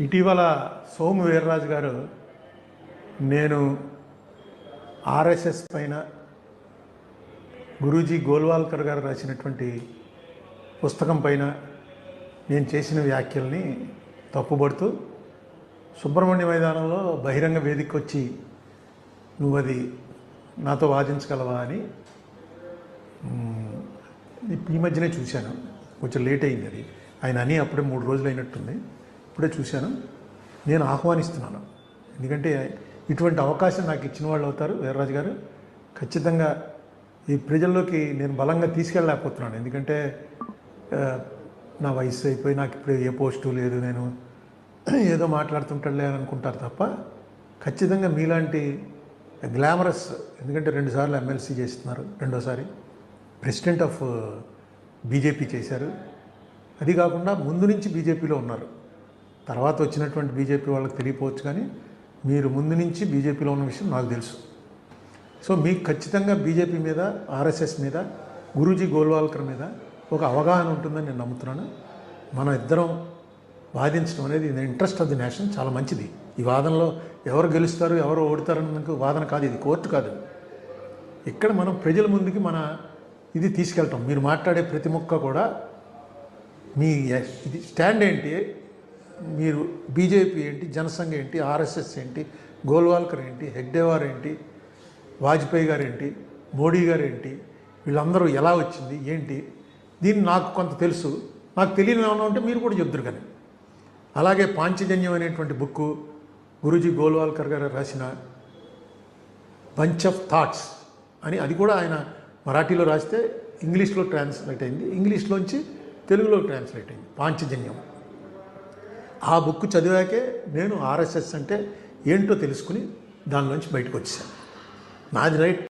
ఇటీవల సోము వీర్రాజు గారు నేను ఆర్ఎస్ఎస్ పైన గురూజీ గోల్వాల్కర్ గారు రాసినటువంటి పుస్తకం పైన నేను చేసిన వ్యాఖ్యల్ని తప్పుబడుతూ సుబ్రహ్మణ్య మైదానంలో బహిరంగ వేదిక వచ్చి నువ్వు అది నాతో వాదించగలవా అని ఈ మధ్యనే చూశాను. కొంచెం లేట్ అయింది అది. ఆయన అని అప్పుడే మూడు రోజులు అయినట్టుంది ఇప్పుడే చూశాను. నేను ఆహ్వానిస్తున్నాను. ఎందుకంటే ఇటువంటి అవకాశం నాకు ఇచ్చిన వాళ్ళు అవుతారు వీర్రాజు గారు. ఖచ్చితంగా ఈ ప్రజల్లోకి నేను బలంగా తీసుకెళ్ళలేకపోతున్నాను. ఎందుకంటే నా వయసు అయిపోయి నాకు ఇప్పుడు ఏ పోస్టు లేదు. నేను ఏదో మాట్లాడుతుంటాడులే అనుకుంటారు తప్ప ఖచ్చితంగా మీలాంటి గ్లామరస్ ఎందుకంటే రెండుసార్లు ఎమ్మెల్సీ చేస్తున్నారు. రెండోసారి ప్రెసిడెంట్ ఆఫ్ బీజేపీ చేశారు. అది కాకుండా ముందు నుంచి బీజేపీలో ఉన్నారు. తర్వాత వచ్చినటువంటి బీజేపీ వాళ్ళకి తెలియపోవచ్చు కానీ మీరు ముందు నుంచి బీజేపీలో ఉన్న విషయం నాకు తెలుసు. సో మీకు ఖచ్చితంగా బీజేపీ మీద ఆర్ఎస్ఎస్ మీద గురూజీ గోల్వాల్కర్ మీద ఒక అవగాహన ఉంటుందని నేను నమ్ముతున్నాను. మనం ఇద్దరం వాదించడం అనేది ఇంట్రెస్ట్ ఆఫ్ ది నేషన్ చాలా మంచిది. ఈ వాదనలో ఎవరు గెలుస్తారు ఎవరు ఓడతారు వాదన కాదు ఇది కోర్టు కాదు. ఇక్కడ మనం ప్రజల ముందుకి మన ఇది తీసుకెళ్తాం. మీరు మాట్లాడే ప్రతి ముక్క కూడా మీ ఇది స్టాండ్ ఏంటి? మీరు బీజేపీ ఏంటి జనసంఘ ఏంటి ఆర్ఎస్ఎస్ ఏంటి గోల్వాల్కర్ ఏంటి హెగ్డేవార్ ఏంటి వాజ్పేయి గారు ఏంటి మోడీ గారు ఏంటి వీళ్ళందరూ ఎలా వచ్చింది ఏంటి దీన్ని నాకు కొంత తెలుసు. నాకు తెలియని ఏమైనా ఉంటే మీరు కూడా చెప్తురు కానీ. అలాగే పాంచజన్యం అనేటువంటి బుక్ గురూజీ గోల్వాల్కర్ గారు రాసిన బంచ్ ఆఫ్ థాట్స్ అని అది కూడా ఆయన మరాఠీలో రాస్తే ఇంగ్లీష్లో ట్రాన్స్లేట్ అయింది. ఇంగ్లీష్లోంచి తెలుగులో ట్రాన్స్లేట్ అయింది. పాంచజన్యం. ఆ బుక్ చదివాకే నేను ఆర్ఎస్ఎస్ అంటే ఏంటో తెలుసుకుని దానిలోంచి బయటకు వచ్చాను నాది రైట్